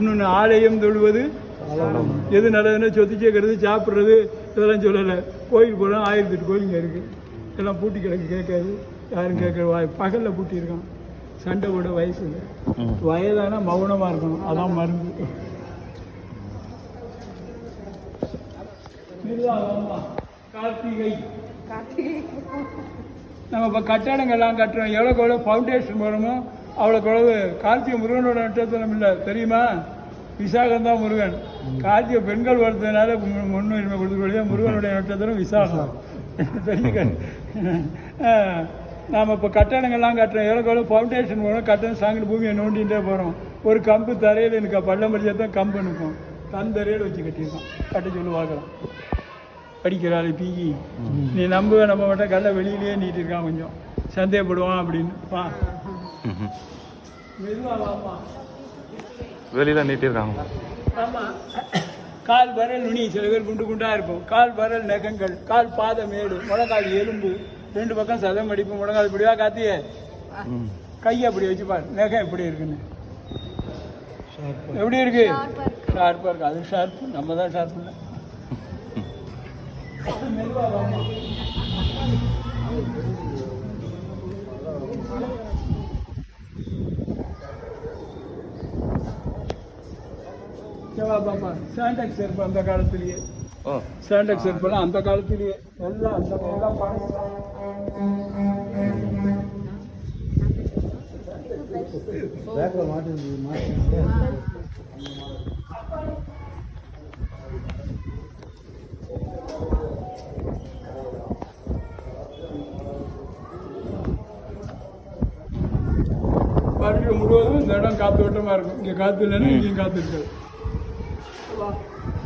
இன்னொன்று ஆலயம் தொழுவது. எது நல்லதுன்னா சொத்து சேர்க்கறது சாப்பிட்றது இதெல்லாம் சொல்லலை. கோயில் போனால் ஆயிரத்தி எட்டு கோயில் இங்கே இருக்குது எல்லாம் பூட்டி கிடக்கு கேட்காது. யாரும் கேட்கற வாய் பகலில் பூட்டியிருக்கான். சண்டை போட வயசு இல்லை. வயதான மௌனமாக இருக்கணும். அதான் மருந்து. நிர்வாகமா கார்த்திகை. நம்ம இப்போ கட்டடங்கள்லாம் கட்டுறோம். எவ்வளோக்கு எவ்வளோ ஃபவுண்டேஷன் போடணுமோ அவ்வளோ குழவு கார்த்திகை முருகனோட நட்சத்திரம் இல்லை. தெரியுமா? விசாகம் தான் முருகன். கார்த்திகை பெண்கள் வளர்த்ததுனால முன்னுரிமை கொடுத்துக்கூடிய முருகனுடைய நட்சத்திரம் விசாகம். தெரியுங்க நாம் இப்போ கட்டணங்கள்லாம் கட்டுறோம். எவ்வளோ எவ்வளோ ஃபவுண்டேஷன் போகணும் கட்டணம் சாங்கிட்டு பூமியை நோண்டிகிட்டே போகிறோம் ஒரு கம்பு தரையில் எனக்கு பள்ளம் படிச்சா தான் கம்பு நிற்கும் தன் தரையில் வச்சு கட்டியிருக்கோம் கட்ட சொல்லி பார்க்கலாம். படிக்கிறாள் பிஇ நீ நம்ப நம்ப மாட்டேன் கடலை வெளியிலேயே நீட்டிருக்கான் கொஞ்சம். சந்தேகப்படுவான் அப்படின்னு. பா வெளியில நீட்டிருக்காங்க ஆமா. கால் வரல் நுனி சில பேர் குண்டு குண்டா இருக்கும் கால் வரல் நகங்கள் கால் பாத மேடு முழங்கால் எலும்பு ரெண்டு பக்கம் சதம் அடிப்பு முழங்கால் இப்படிவா காத்தியே கையை அப்படி வச்சு பாரு. நகம் எப்படி இருக்குன்னு. எப்படி இருக்கு? ஷார்ப்பாக இருக்கு அது ஷார்ப்பு நம்ம தான் ஷார்ப் இல்லை. பாப்பா. சாண்டக் செருப்பு அந்த காலத்திலேயே. ஓ. சாண்டக் செருப்பெல்லாம் அந்த காலத்திலேயே. எல்லாம் அந்த எல்லாம். வருஷம் முழுவதும் இந்த இடம் காத்து வட்டமாக இருக்கும். இங்கே காற்று இல்லைன்னா இங்கேயும் காற்று இருக்காது. Jehová.